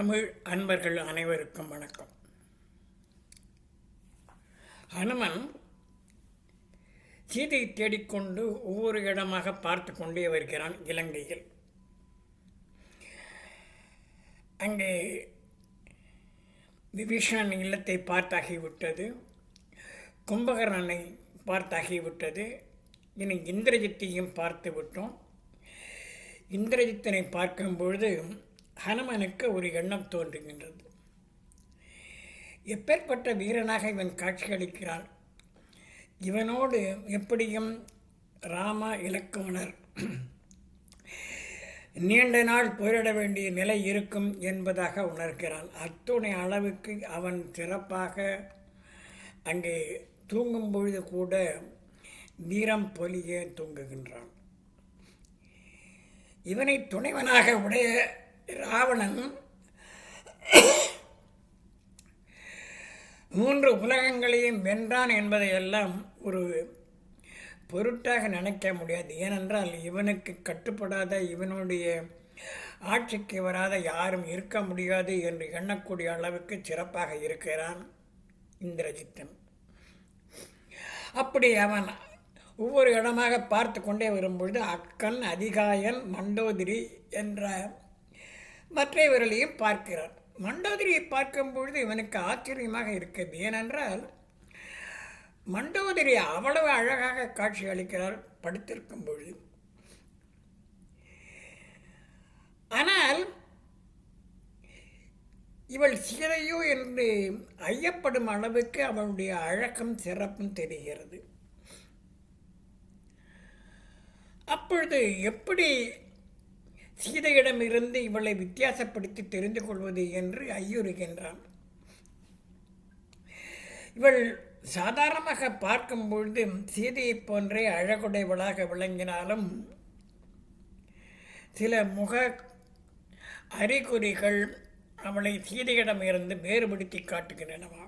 தமிழ் அன்பர்கள் அனைவருக்கும் வணக்கம். ஹனுமன் சீதையை தேடிக்கொண்டு ஒவ்வொரு இடமாக பார்த்து கொண்டே வருகிறான் இலங்கையில். அங்கே விபீஷணன் இல்லத்தை பார்த்தாகிவிட்டது. கும்பகர்ணனை பார்த்தாகிவிட்டது. இனி இந்திரஜித்தையும் பார்த்து விட்டோம் இந்திரஜித்தனை பார்க்கும் பொழுது ஹனுமனுக்கு ஒரு எண்ணம் தோன்றுகின்றது. எப்பேற்பட்ட வீரனாக இவன் காட்சியளிக்கிறான் இவனோடு எப்படியும் ராம இலக்குவனர் நீண்ட நாள் போரிட வேண்டிய நிலை இருக்கும் என்பதாக உணர்கிறான் அத்துணை அளவுக்கு அவன் சிறப்பாக அங்கே தூங்கும் பொழுது கூட வீரம் பொலிய தூங்குகின்றான். இவனை துணைவனாக உடைய ராவணன் மூன்று உலகங்களையும் வென்றான் என்பதையெல்லாம் ஒரு பொருட்டாக நினைக்க முடியாது. ஏனென்றால் இவனுக்கு கட்டுப்படாத இவனுடைய ஆட்சிக்கு வராத யாரும் இருக்க முடியாது என்று எண்ணக்கூடிய அளவுக்கு சிறப்பாக இருக்கிறான் இந்திரஜித்தன். அப்படி அவன் ஒவ்வொரு இடமாக பார்த்து கொண்டே வரும்பொழுது அக்கன் அதிகாயன் மண்டோதிரி என்ற மற்றவர்களையும் பார்க்கிறான் மண்டோதரியை பார்க்கும்பொழுது இவனுக்கு ஆச்சரியமாக இருக்கிறது. ஏனென்றால் மண்டோதரி அவ்வளவு அழகாக காட்சி அளிக்கிறார் படுத்திருக்கும் பொழுது. ஆனால் இவள் சீதையோ என்று ஐயப்படும் அளவுக்கு அவளுடைய அழகம் சிறப்பும் தெரிகிறது. அப்பொழுது எப்படி சீதையிடமிருந்து இவளை வித்தியாசப்படுத்தி தெரிந்து கொள்வது என்று ஐயுறுகின்றான். இவள் சாதாரணமாக பார்க்கும் பொழுது சீதையைப் போன்றே அழகுடையவளாக விளங்கினாலும் சில முக அறிகுறிகள் அவளை சீதையிடமிருந்து வேறுபடுத்தி காட்டுகின்றனவா.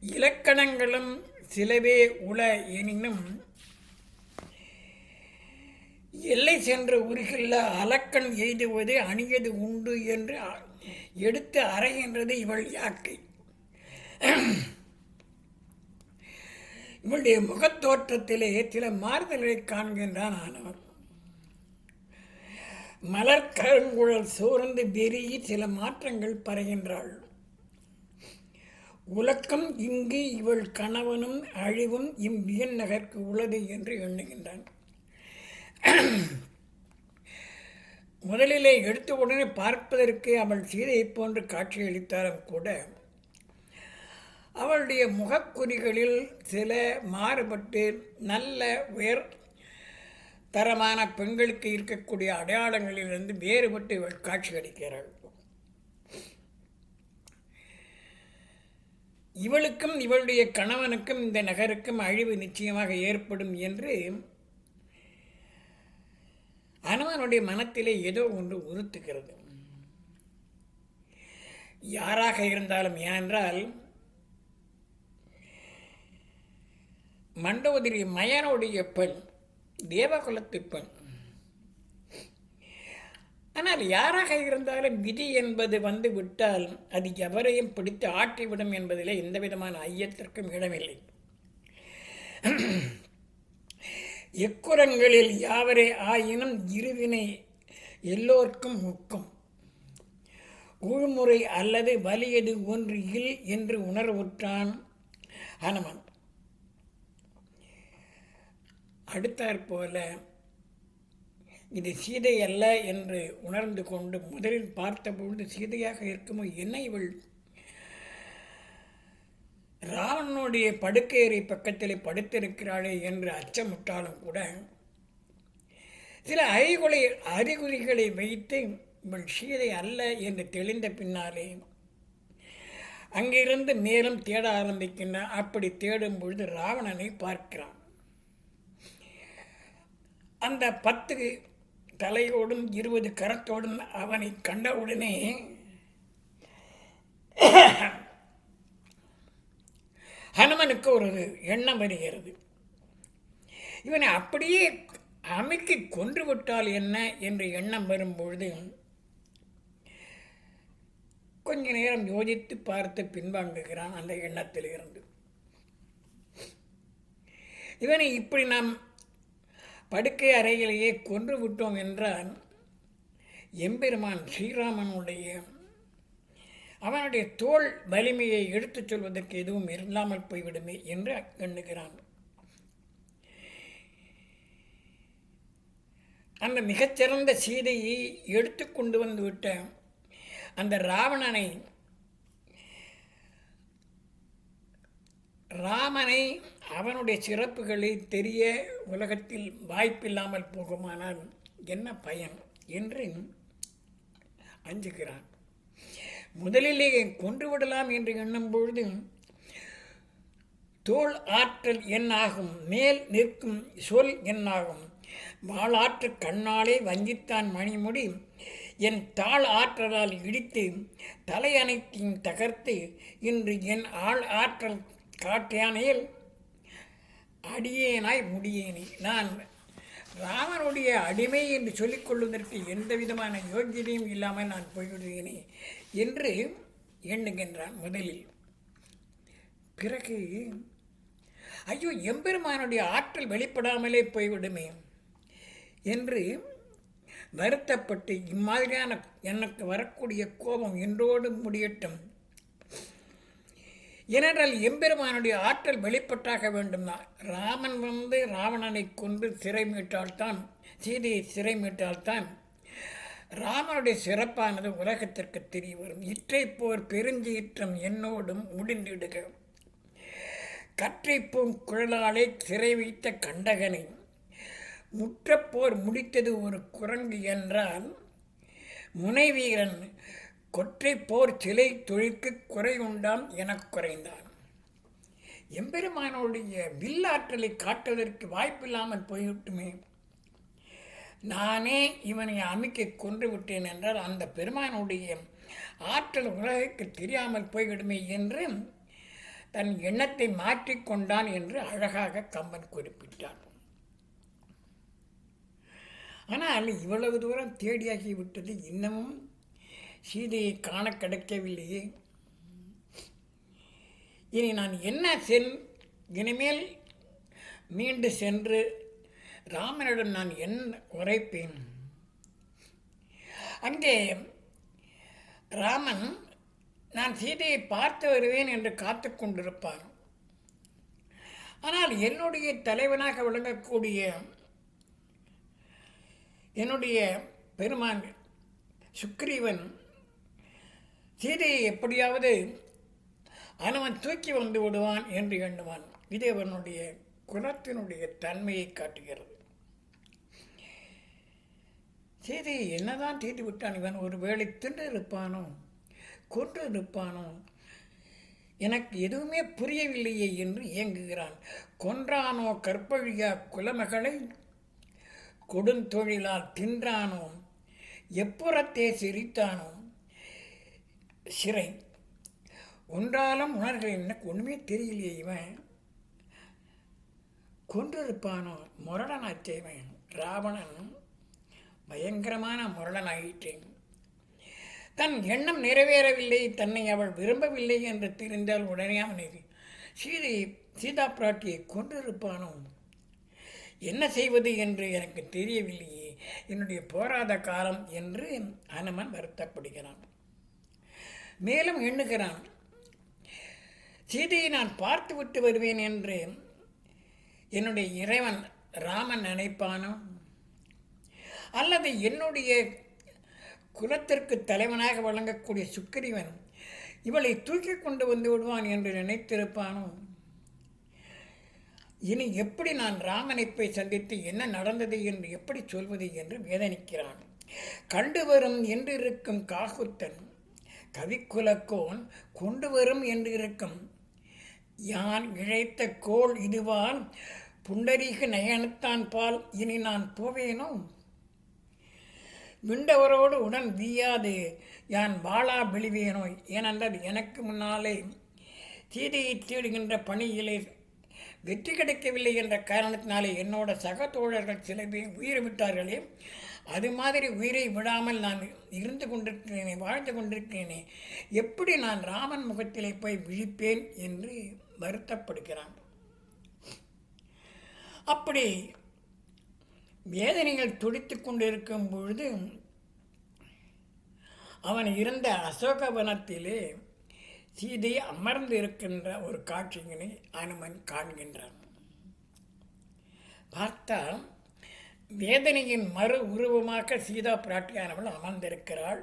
இலக்கணங்களும் சிலவே உள எனினும் எல்லை சென்ற உருகில்ல அலக்கண் எய்துவது அணியது உண்டு என்று எடுத்து அறைகின்றது இவள் யாக்கை. இவளுடைய முகத்தோற்றத்திலே சில மாறுதல்களை காண்கின்றான் ஆனவர் மலர் கருங்குழல் சோர்ந்து பெருகி சில மாற்றங்கள் பறைகின்றாள் உலக்கம் இங்கு இவள் கணவனும் அழிவும் இவ்வியன் நகர்க்கு உள்ளது என்று எண்ணுகின்றான். முதலிலே எடுத்த உடனே பார்ப்பதற்கு அவள் சீதையை போன்று காட்சியளித்தாலும் கூட அவளுடைய முகக்குறிகளில் சில மாறுபட்டு நல்ல உயர் தரமான பெண்களுக்கு இருக்கக்கூடிய அடையாளங்களிலிருந்து வேறுபட்டு இவள் காட்சியளிக்கிறாள் இவளுக்கும் இவளுடைய கணவனுக்கும் இந்த நகருக்கும் அழிவு நிச்சயமாக ஏற்படும் என்று அனுமனுடைய மனத்திலே ஏதோ ஒன்று உறுத்துகிறது. யாராக இருந்தாலும் ஏனென்றால் மண்டோதரி மயனுடைய பெண் தேவகுலத்து பெண். ஆனால் யாராக இருந்தாலும் விதி என்பது வந்து விட்டால் அது எவரையும் பிடித்து ஆட்டிவிடும் என்பதிலே எந்த விதமான ஐயத்திற்கும் இடமில்லை. எக்குரங்களில் யாவரே ஆயினும் இருவினை எல்லோர்க்கும் முக்கம் ஊழ்முறை அல்லது வலியது ஒன்று இல் என்று உணர்வுற்றான் ஹனுமன். அடுத்தாற்போல இது சீதை அல்ல என்று உணர்ந்து கொண்டு முதலில் பார்த்தபொழுது சீதையாக இருக்குமோ என்ன இவள்? ராவணனுடைய படுக்கையறை பக்கத்தில் படுத்திருக்கிறாளே என்று அச்சமுட்டாலும் கூட சில அறிகுறி அறிகுறிகளை வைத்து இவள் சீதை அல்ல என்று தெளிந்த பின்னாலே அங்கிருந்து மேலும் தேட ஆரம்பிக்கின்றான் அப்படி தேடும் பொழுது ராவணனை பார்க்கிறான். அந்த பத்து தலையோடும் இருபது கரத்தோடும் அவனை கண்டவுடனே ஹனுமனுக்கு ஒரு எண்ணம் வருகிறது. இவனை அப்படியே அமைக்கி கொன்று விட்டால் என்ன என்ற எண்ணம் வரும்பொழுது கொஞ்ச நேரம் யோசித்து பார்த்து பின்வாங்குகிறான் அந்த எண்ணத்தில் இருந்து இவனை இப்படி நாம் படுக்கை அறையிலேயே கொன்று விட்டோம் என்றால் எம்பெருமான் ஸ்ரீராமனுடைய அவனுடைய தோல் வலிமையை எடுத்துச் சொல்வதற்கு எதுவும் இல்லாமல் போய்விடுமே என்று எண்ணுகிறான். அந்த மிகச்சிறந்த சீதையை எடுத்து கொண்டு வந்து விட்ட அந்த ராவணனை ராமனை அவனுடைய சிறப்புகளை தெரிய உலகத்தில் வாய்ப்பில்லாமல் போகுமானால் என்ன பயன் என்று அஞ்சுகிறான். முதலிலேயே கொன்று விடலாம் என்று எண்ணும் பொழுது தோல் ஆற்றல் என்னாகும் மேல் நிற்கும் சொல் என்னாகும் வாளாற்று கண்ணாலே வஞ்சித்தான் மணிமுடி. என் தாள் ஆற்றலால் இடித்து தலை அனைத்தையும் தகர்த்து இன்று என் ஆள் ஆற்றல் காட்டியானையில் அடியேனாய் முடியேனே. நான் ராமனுடைய அடிமை என்று சொல்லிக் கொள்வதற்கு எந்த விதமான யோக்கியதையும் இல்லாமல் நான் போய்விடுகிறேனே என்று எண்ணுகின்றான் முதலில். பிறகு ஐயோ எம்பெருமானுடைய ஆற்றல் வெளிப்படாமலே போய்விடுமே என்று வருத்தப்பட்டு இம்மாதிரியான எனக்கு வரக்கூடிய கோபம் என்றோடு முடியட்டும். ஏனென்றால் எம்பெருமானுடைய ஆற்றல் வெளிப்பட்டாக வேண்டும்தான். ராமன் வந்து ராவணனை கொண்டு சிறை மீட்டால்தான் சீதையை சிறை மீட்டால்தான் ராமனுடைய சிறப்பானது உலகத்திற்கு தெரிய வரும். இற்றை போர் பெருஞ்சீற்றம் என்னோடும் முடிந்திடுக. கற்றைப்பூம் குழலாலே சிறை வைத்த கண்டகனை. முற்றப்போர் முடித்தது ஒரு குரங்கு என்றால் முனைவீரன் கொற்றை போர் சிலை தொழிற்கு குறை உண்டாம் எனக் குறைந்தான். எம்பெருமானுடைய வில்லாற்றலை காட்டுவதற்கு வாய்ப்பில்லாமல் போய்விட்டுமே. நானே இவனை அமைக்க கொன்று விட்டேன் என்றால் அந்த பெருமானுடைய ஆற்றல் உலகிற்கு தெரியாமல் போய்விடுமே என்று தன் எண்ணத்தை மாற்றிக்கொண்டான் என்று அழகாக கம்பன் குறிப்பிட்டான். ஆனால் இவ்வளவு தூரம் தேடியாகி விட்டது இன்னமும் சீதையை காண கிடைக்கவில்லையே. இனி நான் என்ன சென் இனிமேல் மீண்டு சென்று ராமனிடம் நான் என்ன உரைப்பேன். அங்கே ராமன் நான் சீதையை பார்த்து வருவேன் என்று காத்து கொண்டிருப்பார். ஆனால் என்னுடைய தலைவனாக விளங்கக்கூடிய என்னுடைய பெருமான் சுக்ரீவன் சீதையை எப்படியாவது அவன் தூக்கி வந்து விடுவான் என்று எண்ணுவான். இது அவனுடைய குலத்தினுடைய தன்மையை காட்டுகிறது. சீதையை என்னதான் தீட்டு விட்டான் இவன்? ஒரு வேளை தின்று இருப்பானோ? கொன்று இருப்பானோ? எனக்கு எதுவுமே புரியவில்லையே என்று இயங்குகிறான். கொன்றானோ கற்பழியா குலமகளை? கொடுந்தொழிலால் தின்றானோ? எப்புறத்தே சிரித்தானோ? சிறை. ஒன்றாலும் உணர்கள் எனக்கு ஒன்றுமே தெரியலையே இவன். கொன்றிருப்பானோ? முரடனாச்சே இவன். ராவணன் பயங்கரமான முரடனாயிற்றேன். தன் எண்ணம் நிறைவேறவில்லை. தன்னை அவள் விரும்பவில்லை என்று தெரிந்தால் உடனே அவனை சீதை சீதா பிராட்டியை கொன்றிருப்பானோ? என்ன செய்வது என்று எனக்கு தெரியவில்லையே. என்னுடைய போராத காலம் என்று அனுமன் வருத்தப்படுகிறான். மேலும் எண்ணுகிறான் சீதையை நான் பார்த்து விட்டு வருவேன் என்று என்னுடைய இறைவன் ராமன் நினைப்பானோ? அல்லது என்னுடைய குலத்திற்கு தலைவனாக வழங்கக்கூடிய சுக்கிரிவன் இவளை தூக்கி கொண்டு வந்து விடுவான் என்று நினைத்திருப்பானோ? இனி எப்படி நான் ராமனை போய் சந்தித்து என்ன நடந்தது என்று எப்படி சொல்வது? என்று வேதனிக்கிறான். கண்டு வரும் என்றிருக்கும் காகுத்தன் கவிக்குலக்கோன் கொண்டு வரும் என்று இருக்கும் யான் இழைத்த கோள் இதுவான் புண்டரீக நயனத்தான் பால் இனி நான் போவேனோ? விண்டவரோடு உடன் வீயாது யான் வாழா விழுவேனோ? ஏனென்றால் எனக்கு முன்னாலே சீதையை தேடுகின்ற பணியிலே வெற்றி கிடைக்கவில்லை என்ற காரணத்தினாலே என்னோட சக தோழர்கள் சில பேர் உயிர் விட்டார்களே. அது மாதிரி உயிரை விடாமல் நான் இருந்து கொண்டிருக்கிறேனே வாழ்ந்து கொண்டிருக்கிறேனே எப்படி நான் ராமன் முகத்திலே போய் விழிப்பேன் என்று வருத்தப்படுகிறான். அப்படி வேதனைகள் துடித்து கொண்டிருக்கும் பொழுது அவன் இருந்த அசோகவனத்திலே சீதை அமர்ந்து இருக்கின்ற ஒரு காட்சியினை அனுமன் காண்கின்றான். பார்த்தால் வேதனையின் மறு உருவமாக சீதா பிராட்டியானவள் அமர்ந்திருக்கிறாள்.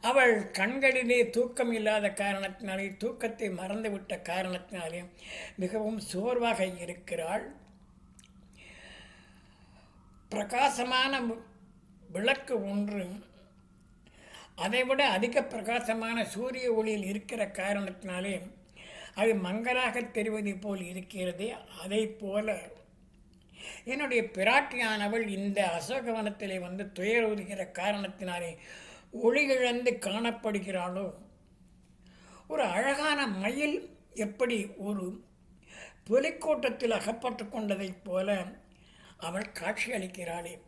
அவள் கண்களிலே தூக்கம் இல்லாத காரணத்தினாலே தூக்கத்தை மறந்துவிட்ட காரணத்தினாலே மிகவும் சோர்வாக இருக்கிறாள். பிரகாசமான விளக்கு ஒன்று அதைவிட அதிக பிரகாசமான சூரிய ஒளியில் இருக்கிற காரணத்தினாலே அது மங்கலாக தெரிவது போல் இருக்கிறது அதை போல என்னுடைய பிராட்டியானவள் இந்த அசோகவனத்திலே வந்து துயருகிற காரணத்தினாலே ஒளிகிழந்து காணப்படுகிறாளோ? ஒரு அழகான மயில் எப்படி ஒரு புலிக்கூட்டத்தில் அகப்பட்டு கொண்டதைப் போல அவள் காட்சியளிக்கிறாளே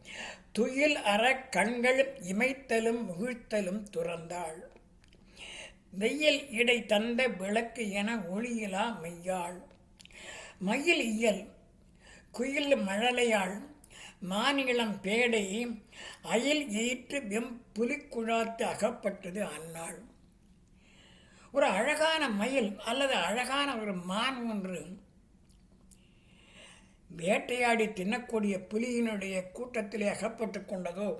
துயில் அற கண்கள் இமைத்தலும் முகிழ்த்தலும் துறந்தாள். வெயில் இடை தந்த விளக்கு என ஒளியிலா மெய்யாள். மயில் இயல் குயில் மழலையாள் மானிளம் பேடை அயில் ஈற்று வெம் புலிக்குழாத்து அகப்பட்டது அந்நாள் ஒரு அழகான மயில் அல்லது அழகான ஒரு மான் ஒன்று. வேட்டையாடி தின்னக்கூடிய புலியினுடைய கூட்டத்திலே அகப்பட்டு கொண்டதோ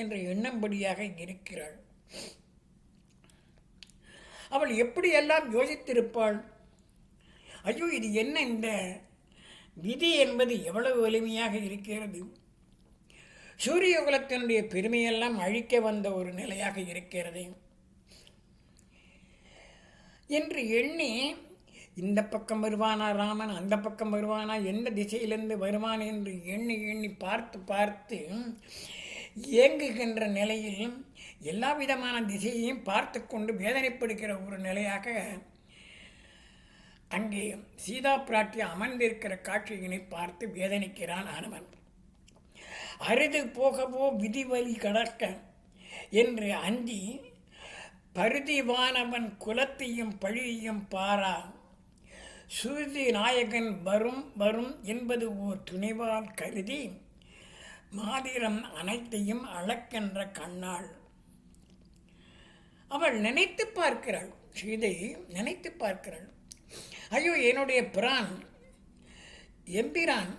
என்று எண்ணும்படியாக இருக்கிறாள். அவள் எப்படியெல்லாம் யோசித்திருப்பாள்? ஐயோ இது என்ன இந்த விதி என்பது எவ்வளவு வலிமையாக இருக்கிறது? சூரிய குலத்தினுடைய பெருமையெல்லாம் அழிக்க வந்த ஒரு நிலையாக இருக்கிறது. என்று எண்ணி இந்த பக்கம் வருவானா ராமன் அந்த பக்கம் வருவானா எந்த திசையிலிருந்து வருவான் என்று எண்ணி எண்ணி பார்த்து பார்த்து இயங்குகின்ற நிலையில் எல்லா விதமான திசையையும் பார்த்து கொண்டு வேதனைப்படுகிற ஒரு நிலையாக அங்கே சீதா பிராட்டி அமர்ந்திருக்கிற காட்சியினை பார்த்து வேதனைக்கிறான் ஆனவன் அரிது போகவோ விதிவழி கடக்க என்று அஞ்சி பருதிவானவன் குலத்தையும் பழியையும் பாரா. சுருதி நாயகன் வரும் வரும் என்பது ஓர் துணிவால் கருதி மாதிரம் அனைத்தையும் அளக்கின்ற கண்ணாள். அவள் நினைத்து பார்க்கிறாள் சீதை நினைத்து பார்க்கிறாள். ஐயோ என்னுடைய பிரான் எம்பிரான்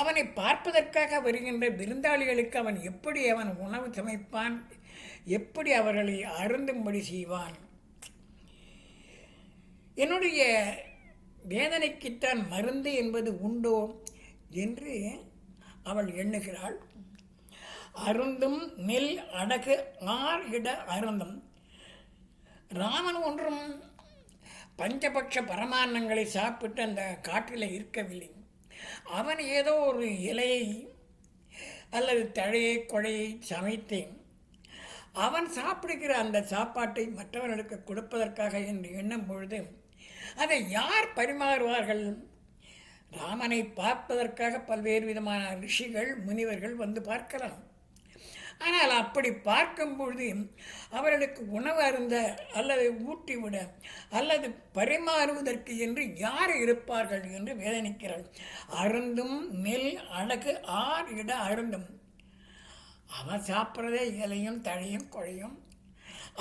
அவனை பார்ப்பதற்காக வருகின்ற விருந்தாளிகளுக்கு அவன் எப்படி அவன் உணவு சமைப்பான் எப்படி அவர்களை அருந்தும்படி செய்வான்? என்னுடைய வேதனைக்குத்தான் மருந்து என்பது உண்டோ என்று அவள் எண்ணுகிறாள். அருந்தும் நெல் அடகு ஆர் இட அருந்தும். ராமன் ஒன்றும் பஞ்சபட்ச பரமான்னங்களை சாப்பிட்டு அந்த காட்டில் இருக்கவில்லை. அவன் ஏதோ ஒரு இலையை அல்லது தழையை கொழையை சமைத்தேன். அவன் சாப்பிடுகிற அந்த சாப்பாட்டை மற்றவர்களுக்கு கொடுப்பதற்காக என்று எண்ணும் பொழுது அதை யார் பரிமாறுவார்கள்? ராமனை பார்ப்பதற்காக பல்வேறு விதமான ரிஷிகள் முனிவர்கள் வந்து பார்க்கலாம். ஆனால் அப்படி பார்க்கும் பொழுது அவர்களுக்கு உணவு அருந்த அல்லது ஊட்டிவிட அல்லது பரிமாறுவதற்கு என்று யார் இருப்பார்கள் என்று வேதனைக்கிறாள். அருந்தும் நெல் அழகு ஆர் இட அருந்தும். அவன் சாப்பிட்றதே இலையும் தழையும் குழையும்.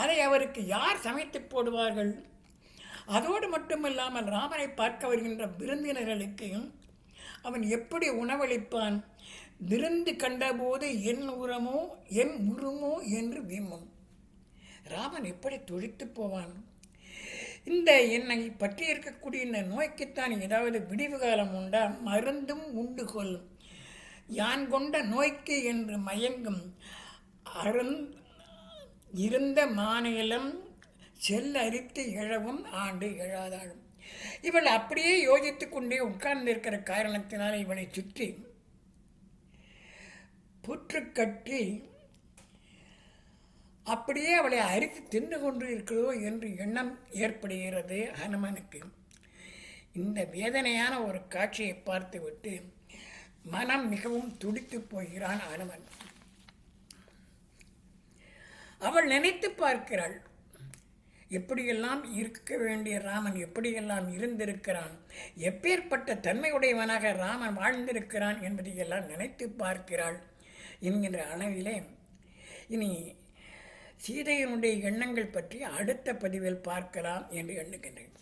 அதை அவருக்கு யார் சமைத்து போடுவார்கள்? அதோடு மட்டுமில்லாமல் ராமனை பார்க்க வருகின்ற விருந்தினர்களுக்கு அவன் எப்படி உணவளிப்பான்? விருந்து கண்டபோது என் உரமோ என் உருமோ என்று வீமும் ராமன் எப்படி துழித்து போவான்? இந்த என்னை பற்றி இருக்கக்கூடிய இந்த நோய்க்குத்தான் ஏதாவது விடிவு காலம் உண்டா? மருந்தும் உண்டு கொள். யான் கொண்ட நோய்க்கு என்று மயங்கும் அருந் இருந்த மாநிலம் செல்லரித்து எழவும் ஆண்டு எழாதாளும் இவள் அப்படியே யோசித்து கொண்டே உட்கார்ந்திருக்கிற காரணத்தினால் இவளை சுற்றி புற்று கட்டி அப்படியே அவளை அரித்து தின்று கொண்டு இருக்கிறதோ என்று எண்ணம் ஏற்படுகிறது ஹனுமனுக்கு. இந்த வேதனையான ஒரு காட்சியை பார்த்துவிட்டு மனம் மிகவும் துடித்து போகிறான் ஹனுமன். அவள் நினைத்து பார்க்கிறாள் எப்படியெல்லாம் இருக்க வேண்டிய ராமன் எப்படியெல்லாம் இருந்திருக்கிறான் எப்பேற்பட்ட தன்மையுடையவனாக ராமன் வாழ்ந்திருக்கிறான் என்பதையெல்லாம் நினைத்து பார்க்கிறாள். என்கின்ற அளவிலே இனி சீதையினுடைய எண்ணங்கள் பற்றி அடுத்த பதிவில் பார்க்கலாம் என்று எண்ணுகின்றேன்.